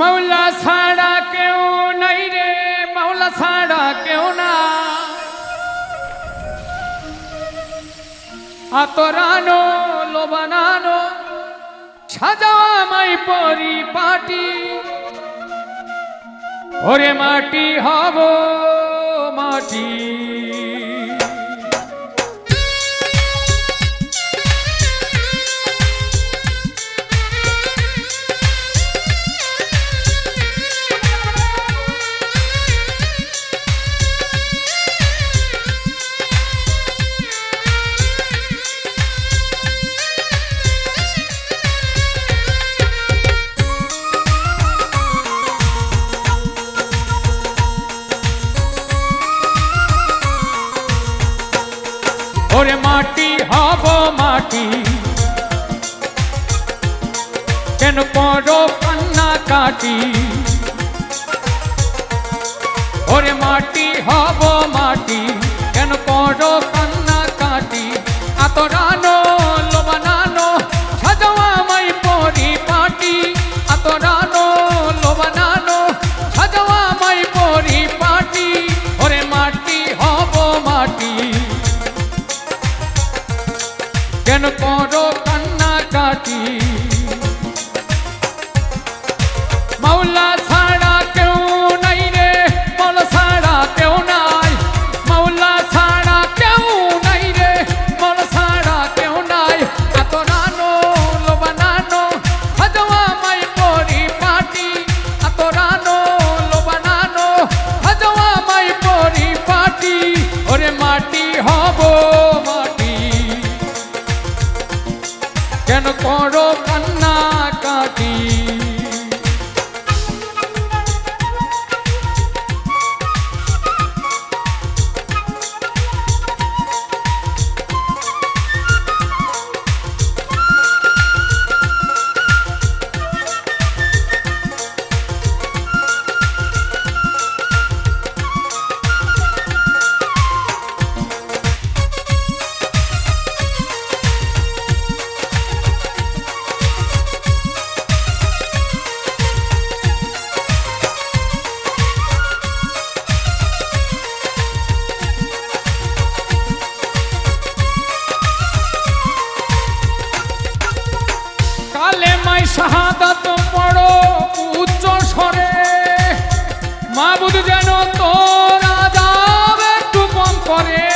মৌলা ছাড়া কেউ নাই রে মৌলা ছাড়া কেউ না। আতরানো, লোবানানো, সাজামাই পরিপাটি। ওরে মাটি হব মাটি। ওরে মাটি হব মাটি। কেন করো কান্না কাটি? ওরে মাটি হব মাটি। কেন করো কাটি শাহাদাত পড়ো উচ্চ স্বরে। মাবুদ যেন তোর একটু কম করে।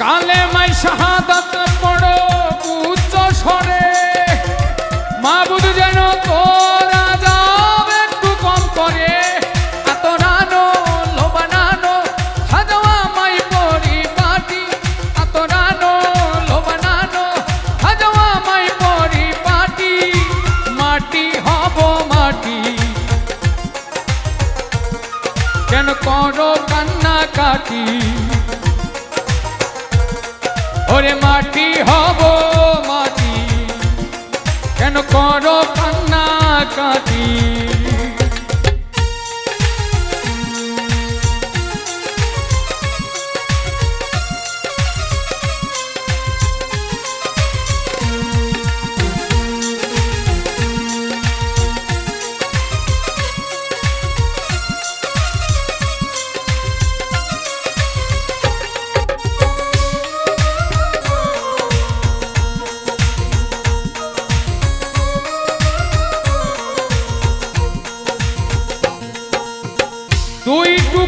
কালে মাই শাহাদাত কাটি ওরে মাটি হব মাটি কেন করো কান্না কাটি?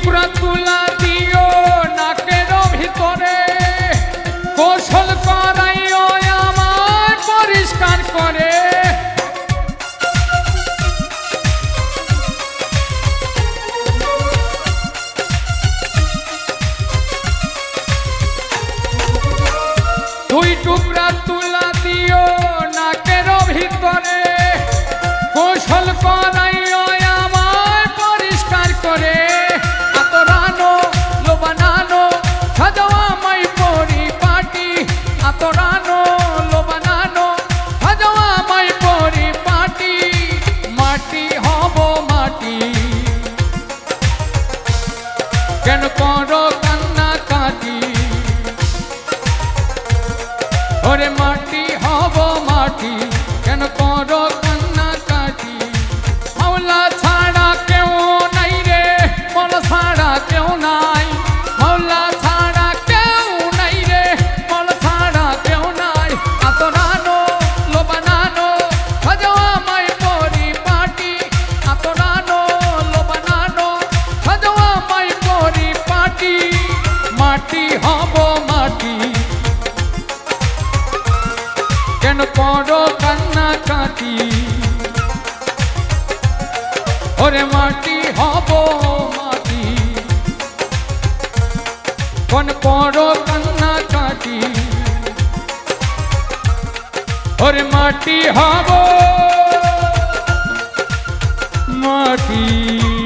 টুকরা তুলা দিও নাকের ভিতরে। কৌশল ওরে মাটি হব মাটি। কেন কর ওরে মাটি হব মাটি। কোন পর কান্না কাটি। ওরে মাটি হব মাটি।